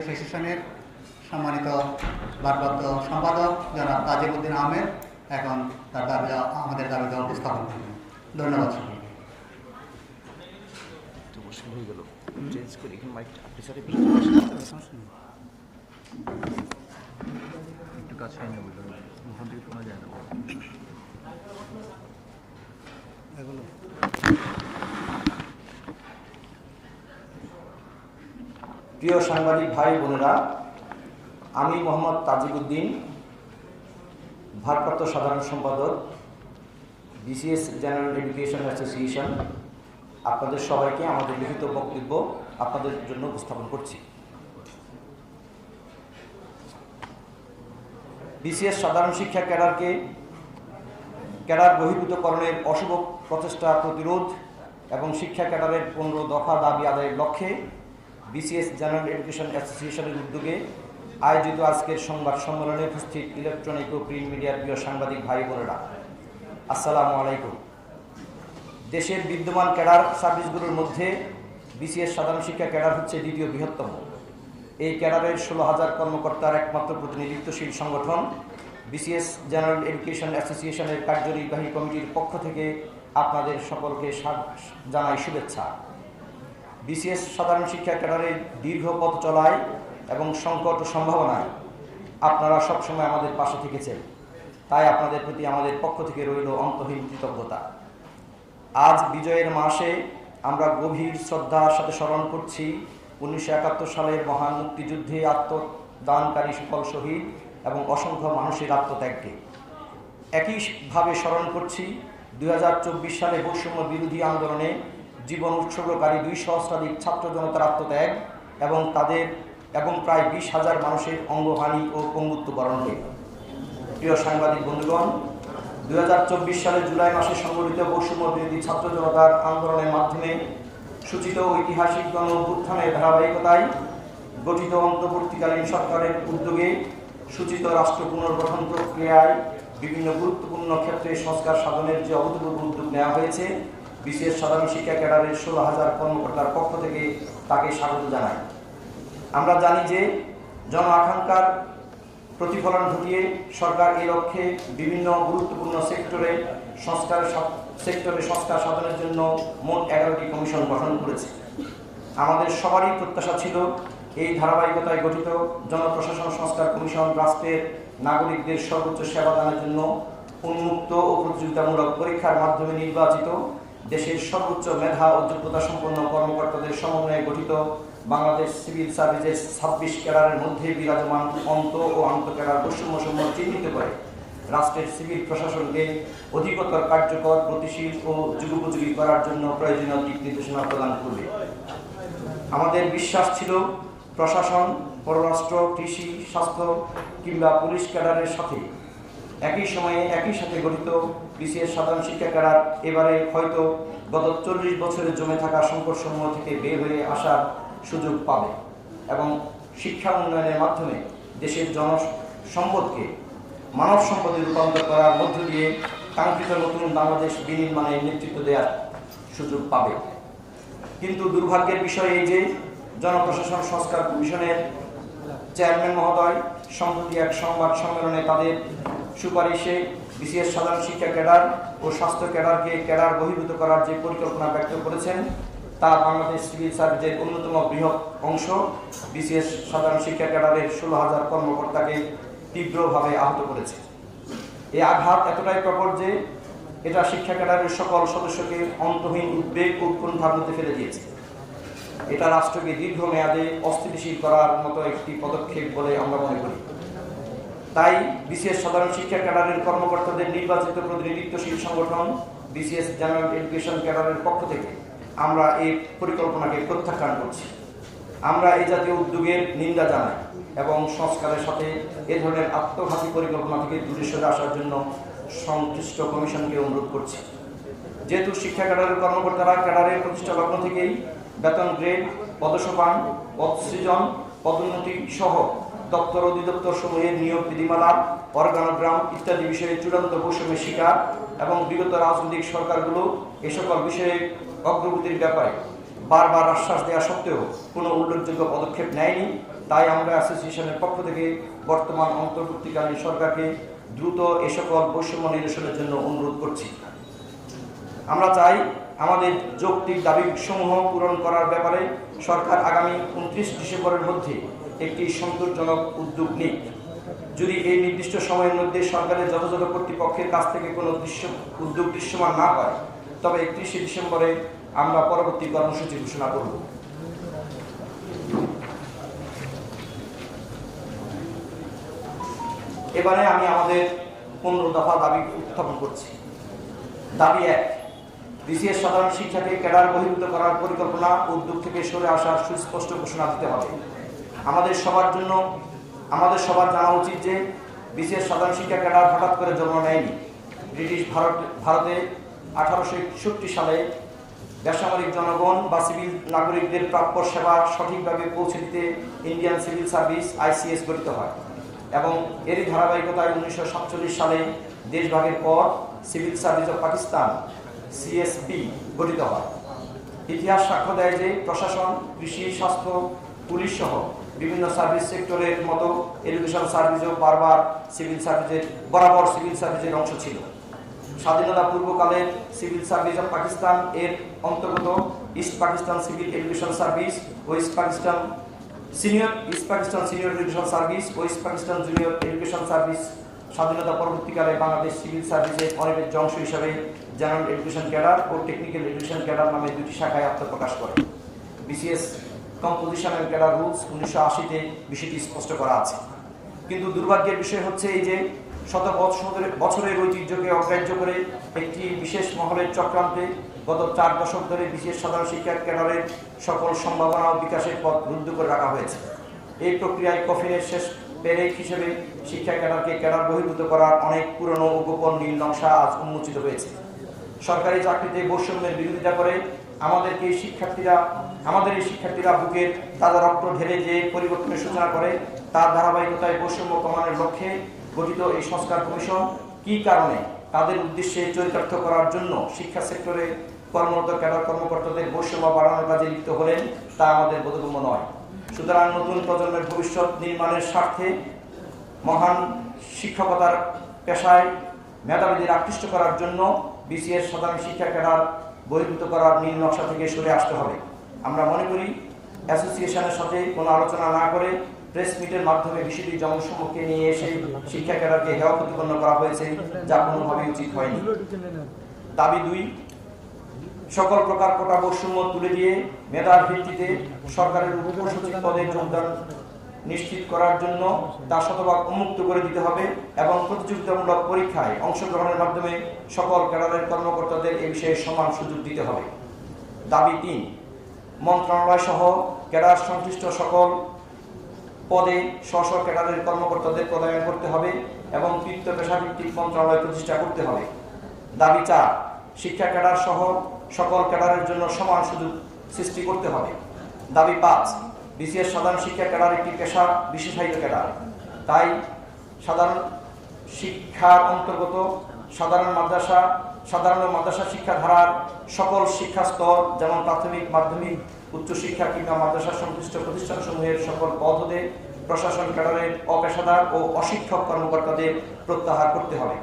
অ্যাসোসিয়েশনের সম্মানিত ভারপ্রাপ্ত সম্পাদক জনাব তাজিমুদ্দিন আহমেদ, এখন তার দাবি, আমাদের দাবিটা উপস্থাপন করবেন। ধন্যবাদ। একটু কাছে ওখান থেকে শোনা যায় না। প্রিয় সাংবাদিক ভাই বোনেরা, আমি মোহাম্মদ তাজিবুদ্দিন ভারপ্রাপ্ত সাধারণ সম্পাদক, বিসিএস জেনারেল এডুকেশন অ্যাসোসিয়েশন, আপনাদের সবাইকে আমাদের লিখিত বক্তব্য আপনাদের জন্য উপস্থাপন করছি। বিসিএস সাধারণ শিক্ষা ক্যাডারকে ক্যাডার বহির্ভূতকরণের অশুভ প্রচেষ্টা প্রতিরোধ এবং শিক্ষা ক্যাডারের পনেরো দফা দাবি আদায়ের লক্ষ্যে বিসিএস জেনারেল এডুকেশন অ্যাসোসিয়েশনের উদ্যোগে আয়োজিত আজকের সংবাদ সম্মেলনে উপস্থিত ইলেকট্রনিক ও প্রিন্ট মিডিয়ার প্রিয় সাংবাদিক ভাই বোনেরা। আসসালামু আলাইকুম। দেশের বিদ্যমান ক্যাডার সার্ভিসগুলোর মধ্যে বিসিএস সাধারণ শিক্ষা ক্যাডার হচ্ছে দ্বিতীয় বৃহত্তম। এই ক্যাডারের ষোলো হাজার কর্মকর্তার একমাত্র প্রতিনিধিত্বশীল সংগঠন বিসিএস জেনারেল এডুকেশন অ্যাসোসিয়েশনের কার্যনির্বাহী কমিটির পক্ষ থেকে আপনাদের সকলকে জানাই শুভেচ্ছা। বিসিএস সাধারণ শিক্ষা ক্যাডারের দীর্ঘ পথ চলায় এবং সংকট ও সম্ভাবনায় আপনারা সবসময় আমাদের পাশে থেকেছেন। তাই আপনাদের প্রতি আমাদের পক্ষ থেকে রইল অন্তহীন কৃতজ্ঞতা। আজ বিজয়ের মাসে আমরা গভীর শ্রদ্ধার সাথে স্মরণ করছি উনিশশো একাত্তর সালের মহান মুক্তিযুদ্ধে আত্মদানকারী সকল শহীদ এবং অসংখ্য মানুষের আত্মত্যাগকে। একইভাবে স্মরণ করছি দু হাজার চব্বিশ সালে বৈষম্য বিরোধী আন্দোলনে জীবন উৎসর্গকারী দুই সহস্রাধিক ছাত্র জনতার আত্মত্যাগ এবং তাদের এবং প্রায় বিশ হাজার মানুষের অঙ্গহানি ও পঙ্গুত্ব বরণকে প্রিয় সাংবাদিক বন্ধুগণ, দুই সালে জুলাই মাসে সংগঠিত বৈষম্য বিরোধী ছাত্র জনতার আন্দোলনের মাধ্যমে সূচিত ঐতিহাসিক গণ অভ্যুত্থানের ধারাবাহিকতায় গঠিত অন্তর্বর্তীকালীন সরকারের উদ্যোগে সূচিত রাষ্ট্র পুনর্গঠন প্রক্রিয়ায় বিভিন্ন গুরুত্বপূর্ণ ক্ষেত্রে সংস্কার সাধনের যে অভূতপূর্ব উদ্যোগ নেওয়া হয়েছে বিশেষ সাধারণ শিক্ষা ক্যাডারের ষোলো হাজার কর্মকর্তার পক্ষ থেকে তাকে স্বাগত জানাই। আমরা জানি যে জন আকাঙ্ক্ষার প্রতিফলন ঘটিয়ে সরকার এই লক্ষ্যে বিভিন্ন গুরুত্বপূর্ণ সেক্টরে সংস্কার সেক্টরে সংস্কার সাধনের জন্য মোট এগারোটি কমিশন গঠন করেছে। আমাদের সবারই প্রত্যাশা ছিল এই ধারাবাহিকতায় গঠিত জনপ্রশাসন সংস্কার কমিশন রাষ্ট্রের নাগরিকদের সর্বোচ্চ সেবা দানের জন্য উন্মুক্ত ও প্রতিযোগিতামূলক পরীক্ষার মাধ্যমে নির্বাচিত দেশের সর্বোচ্চ মেধা ও যোগ্যতা সম্পন্ন কর্মকর্তাদের সমন্বয়ে গঠিত বাংলাদেশ সিভিল সার্ভিসের ছাব্বিশ ক্যাডারের মধ্যে বিরাজমান অন্ত ও আন্ত ক্যাডার বৈষম্যসমূহ চিহ্নিত করে রাষ্ট্রের সিভিল প্রশাসনকে অধিকতর কার্যকর, গতিশীল ও যুগোপযোগী করার জন্য প্রয়োজনীয় দিক নির্দেশনা প্রদান করবে। আমাদের বিশ্বাস ছিল প্রশাসন, পররাষ্ট্র, কৃষি, স্বাস্থ্য কিংবা পুলিশ ক্যাডারের সাথে একই সময়ে একই সাথে গঠিত বিসিএস সাধারণ শিক্ষা ক্যাডার এবারে হয়তো গত চল্লিশ বছরে জমে থাকা সংকটসমূহ থেকে বের হয়ে আসার সুযোগ পাবে এবং শিক্ষা উন্নয়নের মাধ্যমে দেশের জন সম্পদকে মানব সম্পদে রূপান্তর করার মধ্য দিয়ে কাঙ্ক্ষিত নতুন বাংলাদেশ বিনির্মাণের নেতৃত্ব দেওয়ার সুযোগ পাবে। কিন্তু দুর্ভাগ্যের বিষয় এই যে জনপ্রশাসন সংস্কার কমিশনের চেয়ারম্যান মহোদয় সম্প্রতি এক সংবাদ সম্মেলনে তাদের সুপারিশে বিসিএস সাধারণ শিক্ষা ক্যাডার ও স্বাস্থ্য ক্যাডারকে ক্যাডার বহির্ভূত করার যে পরিকল্পনা ব্যক্ত করেছেন, তা বাংলাদেশ সিভিল সার্ভিসের অন্যতম বৃহৎ অংশ। বিসিএস সাধারণ শিক্ষা ক্যাডারের ষোলো হাজার কর্মকর্তাকে তীব্রভাবে আহত করেছে। এই আঘাত এতটাই প্রকট যে এটা শিক্ষা ক্যাডারের সকল সদস্যকে অন্তহীন উদ্বেগ উৎকণ্ঠার মধ্যে ফেলে দিয়েছে। এটা রাষ্ট্রকে দীর্ঘমেয়াদে অস্থিতিশীল করার মতো একটি পদক্ষেপ বলে আমরা মনে করি। তাই বিসিএস সাধারণ শিক্ষা ক্যাডারের কর্মকর্তাদের নির্বাচিত প্রতিনিধিত্বশীল সংগঠন বিসিএস জেনারেল এডুকেশন ক্যাডারের পক্ষ থেকে আমরা এই পরিকল্পনাকে প্রত্যাখ্যান করছি। আমরা এই জাতীয় উদ্যোগের নিন্দা জানাই এবং সংস্কারের সাথে এ ধরনের আত্মঘাতী পরিকল্পনা থেকে দূরে সরে আসার জন্য সংশ্লিষ্ট কমিশনকে অনুরোধ করছি। যেহেতু শিক্ষা ক্যাডারের কর্মকর্তারা ক্যাডারের প্রতিষ্ঠা লগ্ন থেকেই বেতন গ্রেড পদসোপান পদ সৃজন পদোন্নতি সহ দপ্তর অধিদপ্তর সমূহের নিয়োগ বিধিমালা, অর্গানোগ্রাম ইত্যাদি বিষয়ে চূড়ান্ত বৈষম্যের শিকার এবং বিগত রাজনৈতিক সরকারগুলো এ সকল বিষয়ে অগ্রগতির ব্যাপারে বারবার আশ্বাস দেওয়া সত্ত্বেও কোনো উল্লেখযোগ্য পদক্ষেপ নেয়নি। তাই আমরা অ্যাসোসিয়েশনের পক্ষ থেকে বর্তমান অন্তর্বর্তীকালীন সরকারকে দ্রুত এ সকল বৈষম্য নিরসনের জন্য অনুরোধ করছি। আমরা চাই আমাদের যৌক্তিক দাবিসমূহ পূরণ করার ব্যাপারে সরকার আগামী উনত্রিশ ডিসেম্বরের মধ্যে একটি সন্তোষজনক উদ্যোগ নিক। যদি এই নির্দিষ্ট সময়ের মধ্যে সরকারের যথাযথ কর্তৃপক্ষের কাছ থেকে কোনো দৃশ্য, উদ্যোগ দৃশ্যমান না হয়, তবে একত্রিশে ডিসেম্বরে আমরা পরবর্তী কর্মসূচি ঘোষণা করব। এবারে আমি আমাদের পনেরো দফা দাবি উত্থাপন করছি। দাবি এক, বিসিএস সাধারণ শিক্ষাকে ক্যাডার বহির্ভূত করার পরিকল্পনা উদ্যোগ থেকে সরে আসার সুস্পষ্ট ঘোষণা দিতে হবে। আমাদের সবার জন্য, আমাদের সবার জানা উচিত যে বিসিএস সাধারণ শিক্ষা ক্যাডার হঠাৎ করে জন্ম নেয়নি। ব্রিটিশ ভারত, ভারতে আঠারোশো একষট্টি সালে বেসামরিক জনগণ বা সিভিল নাগরিকদের প্রাপ্য সেবা সঠিকভাবে পৌঁছে দিতে ইন্ডিয়ান সিভিল সার্ভিস, আইসিএস গঠিত হয় এবং এরই ধারাবাহিকতায় উনিশশো সাতচল্লিশ সালে দেশভাগের পর civil service of Pakistan, CSP, গঠিত হয়। ইতিহাস সাক্ষ্য দেয় যে প্রশাসন, কৃষি, স্বাস্থ্য পুলিশ সহ বিভিন্ন সার্ভিস সেক্টরের মতো এডুকেশন সার্ভিসও বারবার সিভিল সার্ভিসের, বরাবর সিভিল সার্ভিসের অংশ ছিল। স্বাধীনতা পূর্বকালের সিভিল সার্ভিস অফ পাকিস্তান এর অন্তর্গত East Pakistan civil education service ও East Pakistan senior, East Pakistan senior education service ও East Pakistan junior education service স্বাধীনতা পরবর্তীকালে বাংলাদেশ সিভিল সার্ভিসের অনিবার্য অংশ হিসাবে জেনারেল এডুকেশন ক্যাডার ও টেকনিক্যাল এডুকেশন ক্যাডার নামে দুটি শাখায় আত্মপ্রকাশ করে। বিসিএস কম্পোজিশন অ্যান্ড রুলস উনিশশো আশিতে বিষয়টি স্পষ্ট করা আছে। কিন্তু দুর্ভাগ্যের বিষয় হচ্ছে এই যে শত বছরের বছরের ঐতিহ্যকে অগ্রাহ্য করে একটি বিশেষ মহলের চক্রান্তে গত চার দশক ধরে বিশেষ সাধারণ শিক্ষা ক্যাডারের সকল সম্ভাবনা ও বিকাশের পথ রুদ্ধ করে রাখা হয়েছে। এই প্রক্রিয়ায় কফিনের শেষ পেরেক হিসেবে শিক্ষা ক্যাডারকে ক্যাডার বহির্ভূত করার অনেক পুরনো ও গোপন নীল নকশা আজ উন্মোচিত হয়েছে। সরকারি চাকরিতে বৈষম্যের বিরোধিতা করে আমাদেরকে শিক্ষার্থীরা, আমাদের এই শিক্ষার্থীরা বুকের তাজা রক্ত ঢেলে যে পরিবর্তনের সূচনা করে, তার ধারাবাহিকতায় বৈষম্য কমানোর লক্ষ্যে গঠিত এই সংস্কার কমিশন কি কারণে তাদের উদ্দেশ্যে চরিতার্থ করার জন্য শিক্ষা সেক্টরে কর্মরত ক্যাডার কর্মকর্তাদের বৈষম্য বাড়ানোর কাজে লিপ্ত হলেন, তা আমাদের বোধগম্য নয়। সুতরাং নতুন প্রজন্মের ভবিষ্যৎ নির্মাণের স্বার্থে মহান শিক্ষকতার পেশায় মেধাবীদের আকৃষ্ট করার জন্য বিসিএস সাধারণ শিক্ষা ক্যাডার বহির্ভূত করার নীল নকশা থেকে সরে আসতে হবে। আমরা মনে করি, অ্যাসোসিয়েশনের সাথে কোনো আলোচনা না করে প্রেস মিটের মাধ্যমে বিষয়টি জনসম্মুখে নিয়ে এসে শিক্ষা ক্যাডারকে হেয় প্রতিপন্ন করা হয়েছে, যা কোনোভাবেই উচিত হয়নি। দাবি দুই, সকল প্রকার কোটা বৈষম্য তুলে দিয়ে মেধার ভিত্তিতে সরকারের উপসচিব পদে যোগদান নিশ্চিত করার জন্য তা শতভাগ উন্মুক্ত করে দিতে হবে এবং প্রতিযোগিতামূলক পরীক্ষায় অংশগ্রহণের মাধ্যমে সকল ক্যাডারের কর্মকর্তাদের এ বিষয়ে সমান সুযোগ দিতে হবে। দাবি তিন, মন্ত্রণালয় সহ ক্যাডার সংশ্লিষ্ট সকল পদে স্ব ক্যাডারের কর্মকর্তাদের পদায়ন করতে হবে এবং তৃতীয় পেশাভিত্তিক মন্ত্রণালয় প্রতিষ্ঠা করতে হবে। দাবি চার, শিক্ষা ক্যাডার সহ সকল ক্যাডারের জন্য সমান সুযোগ সৃষ্টি করতে হবে। দাবি পাঁচ বিসিএস সাধারণ শিক্ষা ক্যাডার একটি পেশা বিশেষায়িত ক্যাডার। তাই সাধারণ শিক্ষার অন্তর্গত সাধারণ মাদ্রাসা সাধারণ মাদ্রাসা শিক্ষা ধারার সকল শিক্ষা স্তর, যেমন প্রাথমিক, মাধ্যমিক, উচ্চশিক্ষা কিংবা মাদ্রাসা সংশ্লিষ্ট প্রতিষ্ঠান প্রতিষ্ঠানসমূহের সকল পদে প্রশাসন, ক্যাডারের অপেশাদার ও অশিক্ষক কর্মকর্তাদের প্রত্যাহার করতে হবে।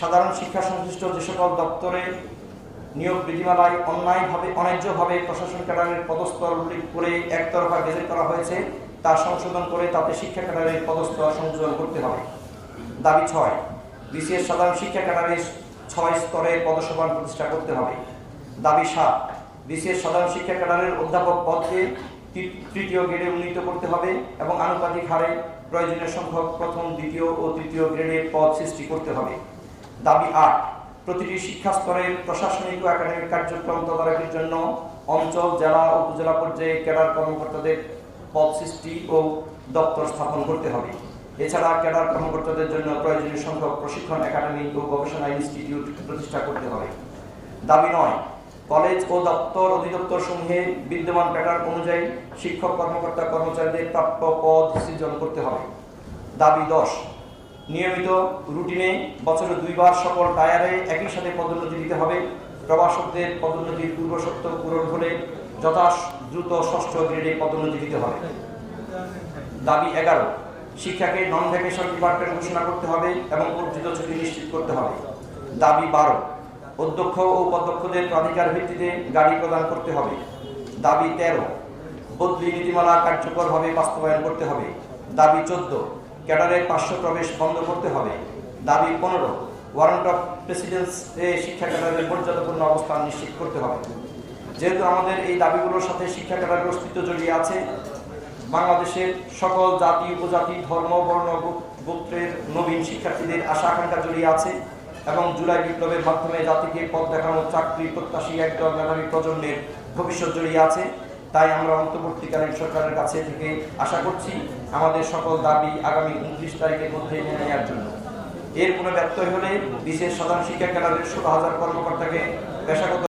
সাধারণ শিক্ষা সংশ্লিষ্ট যে সকল দপ্তরে নিয়োগ বিধিমালায় অন্যায়ভাবে, অন্যায্যভাবে প্রশাসন ক্যাডারের পদস্তর উল্লেখ করে একতরফা গেজেট করা হয়েছে, তা সংশোধন করে তাতে শিক্ষা ক্যাডারের পদস্তর সংযোজন করতে হবে। দাবি ছয়, বিসিএস সাধারণ শিক্ষা ক্যাডারের ছয় স্তরের পদসমান প্রতিষ্ঠা করতে হবে। দাবি সাত, বিসিএস সাধারণ শিক্ষা ক্যাডারের অধ্যাপক পদকে তৃতীয় গ্রেডে উন্নীত করতে হবে এবং আনুপাতিক হারে প্রয়োজনীয় সংখ্যক প্রথম, দ্বিতীয় ও তৃতীয় গ্রেডের পদ সৃষ্টি করতে হবে। দাবি আট প্রতিটি শিক্ষা স্তরের প্রশাসনিক ও একাডেমিক কার্যক্রম তদারকির জন্য অঞ্চল, জেলা, উপজেলা পর্যায়ে ক্যাডার কর্মকর্তাদের পদ সৃষ্টি ও দপ্তর স্থাপন করতে হবে। এছাড়া ক্যাডার কর্মকর্তাদের জন্য প্রয়োজনীয় সংখ্যক প্রশিক্ষণ একাডেমি ও গবেষণা ইনস্টিটিউট প্রতিষ্ঠা করতে হবে। দাবি নয়, কলেজ ও দপ্তর অধিদপ্তর সমূহে বিদ্যমান প্যাটার্ন অনুযায়ী শিক্ষক, কর্মকর্তা, কর্মচারীদের প্রাপ্য পদ সৃজন করতে হবে। দাবি দশ নিয়মিত রুটিনে বছরে দুইবার সকল টায়ারে একই সাথে পদোন্নতি দিতে হবে। প্রবাসকদের পদোন্নতির পূর্বশর্ত পূরণ হলে যথা দ্রুত ষষ্ঠ গ্রেডে পদোন্নতি দিতে হবে। দাবি এগারো, শিক্ষাকে নন ভ্যাকেশন ডিপার্টমেন্ট ঘোষণা করতে হবে এবং অর্জিত ছুটি নিশ্চিত করতে হবে। দাবি বারো, অধ্যক্ষ ও উপাধ্যক্ষদের প্রাধিকার ভিত্তিতে গাড়ি প্রদান করতে হবে। দাবি তেরো, বদলি নীতিমালা কার্যকরভাবে বাস্তবায়ন করতে হবে। দাবি চোদ্দ ক্যাডারের পার্শ্ব প্রবেশ বন্ধ করতে হবে। দাবি পনেরো। ওয়ারেন্ট অফ প্রেসিডেন্স এ শিক্ষা ক্যাডারের মর্যাদাপূর্ণ অবস্থান নিশ্চিত করতে হবে। যেহেতু আমাদের এই দাবিগুলোর সাথে শিক্ষা ক্যাডারের অস্তিত্ব জড়িয়ে আছে, বাংলাদেশের সকল জাতি, উপজাতি, ধর্ম, বর্ণ গোত্রের নবীন শিক্ষার্থীদের আশা আকাঙ্ক্ষা জড়িয়ে আছে এবং জুলাই বিপ্লবের মাধ্যমে জাতিকে পথ দেখানো, চাকরি প্রত্যাশী একদল মেধাবী প্রজন্মের ভবিষ্যৎ জড়িয়ে আছে। তাই আমরা অন্তর্বর্তীকালীন সরকারের কাছে থেকে আশা করছি আমাদের সকল দাবি আগামী উনত্রিশ তারিখের মধ্যে মেনে নেওয়ার জন্য। এর কোনো ব্যর্থ হলে বিশেষ সাধারণ শিক্ষা ক্যাডারের ষোলো হাজার কর্মকর্তাকে পেশাগত